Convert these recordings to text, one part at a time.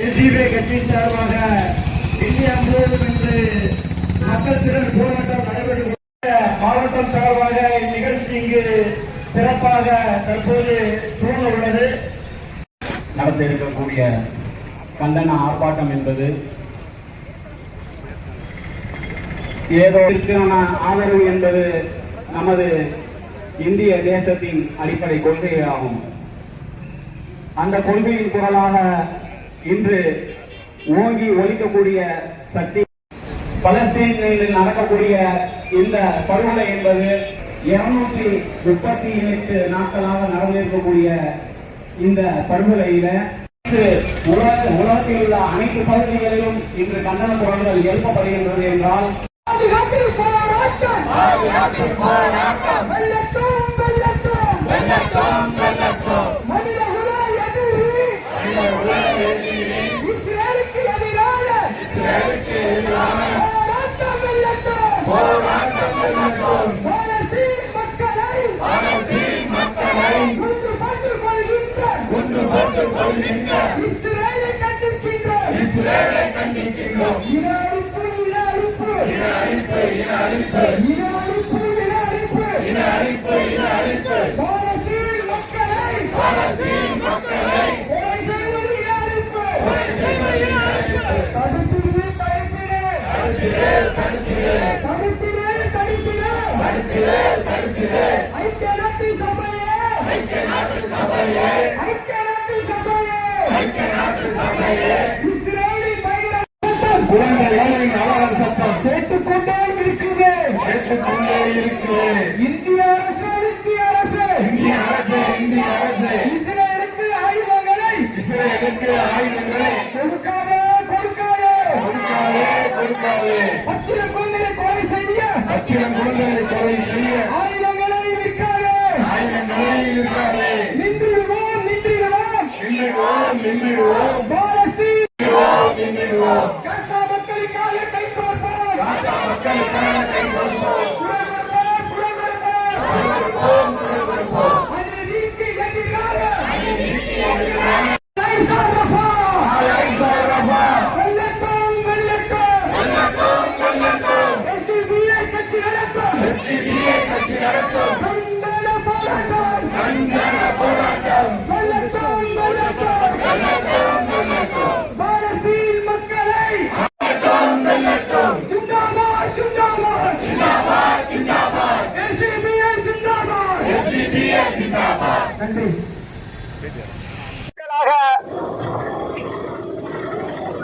SDPI கட்சியின் சார்பாக India முழுவதும் இன்று மக்கள் திறன் போராட்டம் நடைபெற்று மாவட்டம் சார்பாக இந்நிகழ்ச்சி இங்கு சிறப்பாக தற்போது துவங்க உள்ளது நடத்த இருக்கக்கூடிய கண்டன ஆர்ப்பாட்டம் என்பது ஏதோ ஆதரவு என்பது நமது இந்திய தேசத்தின் அடிப்படை கொள்கையாகும். அந்த கொள்கையின் குரலாக இன்று ஓங்கி ஒலிக்கக்கூடிய சக்தி பலஸ்தீனில் நடக்கக்கூடிய இந்த படுகொலை என்பது இருநூத்தி முப்பத்தி எட்டு நாட்களாக நடந்திருக்கக்கூடிய இந்த படுகொலையில உலக உலகத்தில் உள்ள அனைத்து பகுதிகளிலும் இன்று கண்டன குரல்கள் எழுப்பப்படுகின்றது என்றால் போட்டு கொள்கின்ற இஸ்ரேலை கண்டிக்கின்ற இஸ்ரேலை கண்டிக்கின்றோம். இன அழிப்பு இன அழிப்பு இன அழிப்பு இன அழிப்பு இன அழிப்பு இன அழிப்பு இன அழிப்பு இன அழிப்பு பாலஸ்தீன் மக்களை பாலஸ்தீன் மக்களை கொலை செய்வது இன அழிப்பு கொலை செய்வது இன அழிப்பு தடுத்திடு தடுத்திடு தடுத்திடு தடுத்திடு தடுத்திடு தடுத்திடு தடுத்திடு ஐக்கிய நாட்டு சபையே ஐக்கிய நாட்டு சபையே ஐக்கிய நாட்டு சபையே ஐக்கிய நாட்டு சபையே இஸ்ரேலி பயிர குழந்தை ஏழையின் அலறல் சத்தம் கேட்டுக்கொண்டே இருக்குது கேட்டுக்கொண்டே இருக்கிறது இந்திய அரசு இந்திய அரசு இந்திய அரசு இந்திய அரசு இஸ்ரேலுக்கு ஆயுதங்களை இஸ்ரேலுக்கு ஆயுதங்களை கொடுக்காதே கொடுக்காதே கொடுக்காதே கொடுக்காதே குழந்தைகளை கொலை செய்ய பச்சிலம் குழந்தைகளை கொலை செய்ய ஆயுதங்களை விற்காதே ஆயுதங்களை நின்றுடுவோம் நின்றுடுவோம். நின்றுடுவோம் நின்றுடுவோம். Afeganistán, Senhor. நன்றி.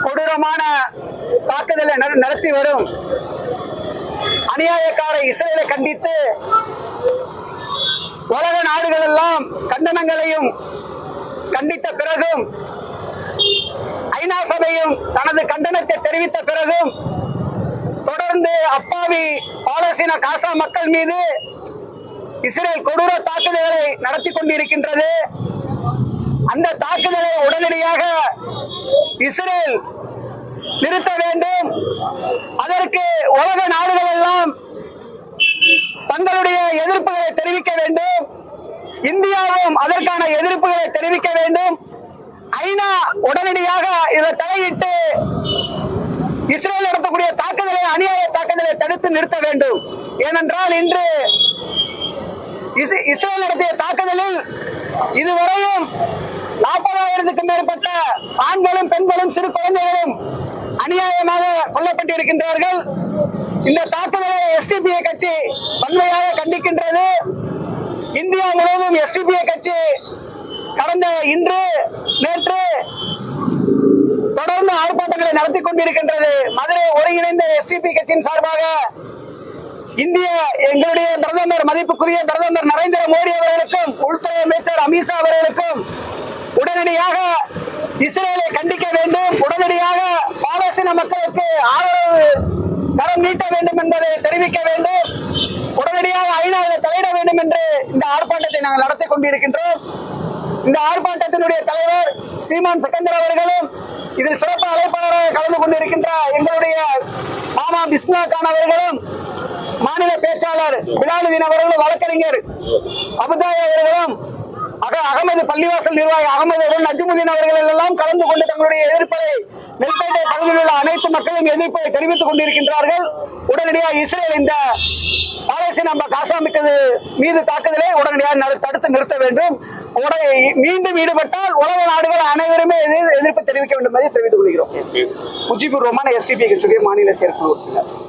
கொடூரமான தாக்குதலை நடத்தி வரும் அநியாயக்கார இஸ்ரேலை கண்டித்து உலக நாடுகள் எல்லாம் கண்டனங்களையும் கண்டித்த பிறகும் ஐநா சபையும் தனது கண்டனத்தை தெரிவித்த பிறகும் தொடர்ந்து அப்பாவி பாலஸ்தீன காசா மக்கள் மீது இஸ்ரேல் கொடூர தாக்குதல்களை நடத்தி கொண்டிருக்கின்றது அந்த தாக்குதலை உடனடியாக இஸ்ரேல் நிறுத்த வேண்டும். அதற்கு உலக நாடுகள் எல்லாம் தங்களுடைய எதிர்ப்புகளை தெரிவிக்க வேண்டும். இந்தியாவும் அதற்கான எதிர்ப்புகளை தெரிவிக்க வேண்டும். ஐநா உடனடியாக இதில் தலையிட்டு இஸ்ரேல் நடத்தக்கூடிய தாக்குதலை அநியாய தாக்குதலை தடுத்து நிறுத்த வேண்டும். ஏனென்றால் இன்று இஸ்ரேல் நடத்திய தாக்குதலில் இதுவரையும் நாற்பதாயிரத்துக்கும் மேற்பட்ட ஆண்களும் பெண்களும் சிறு குழந்தைகளும் அநியாயமாக கொல்லப்பட்டிருக்கின்றார்கள். இந்த தாக்குதலை எஸ்டிபிஐ கட்சி வன்மையாக கண்டிக்கின்றது. இந்தியா முழுவதும் எஸ்டிபிஐ கட்சி கடந்த இன்று நேற்று தொடர்ந்து ஆர்ப்பாட்டங்களை நடத்தி கொண்டிருக்கின்றது. மதுரை ஒருங்கிணைந்த எஸ்டிபி கட்சியின் சார்பாக இந்திய எங்களுடைய பிரதமர் மதிப்புக்குரிய பிரதமர் நரேந்திர மோடி அவர்களுக்கும் உள்துறை அமைச்சர் அமித்ஷா அவர்களுக்கும் உடனடியாக இஸ்ரேலை கண்டிக்க வேண்டும். உடனடியாக பாலஸ்தீன மக்களுக்கு ஆதரவு கரம் நீட்ட வேண்டும் என்பதை தெரிவிக்க வேண்டும். உடனடியாக ஐநாவில் தலையிட வேண்டும் என்று இந்த ஆர்ப்பாட்டத்தை நாங்கள் நடத்தி கொண்டிருக்கின்றோம். இந்த ஆர்ப்பாட்டத்தினுடைய தலைவர் சீமான் செகந்தர் அவர்களும் இதில் சிறப்பு அழைப்பாளராக கலந்து கொண்டிருக்கின்ற எங்களுடைய மாமா பிஸ்மா கான் அவர்களும் மாநில பேச்சாளர் பிலாலுதீன் அவர்களும் வழக்கறிஞர். அபுதாய் அவர்களும் அக அகமது பள்ளிவாசல் நிர்வாகி அகமதுடன் நஜ்முதீன் அவர்கள் எல்லாம் கலந்து கொண்டு தங்களுடைய எதிர்ப்பை நெல்பேட்டை பகுதியில் உள்ள அனைத்து மக்களும் எதிர்ப்பை தெரிவித்துக் கொண்டிருக்கின்றார்கள். உடனடியாக இஸ்ரேல் இந்த பாலஸ்தீன நம்ம காசாமிக்கு மீது தாக்குதலை உடனடியாக தடுத்து நிறுத்த வேண்டும். உடனே மீண்டும் ஈடுபட்டால் உலக நாடுகள் அனைவருமே எதிர்- எதிர்ப்பு தெரிவிக்க வேண்டும் என்பதை தெரிவித்துக் கொள்கிறோம். முஜிபுர் ரஹ்மான் எஸ்டிபி கட்சியுடைய மாநில செயற்குழு உறுப்பினர்.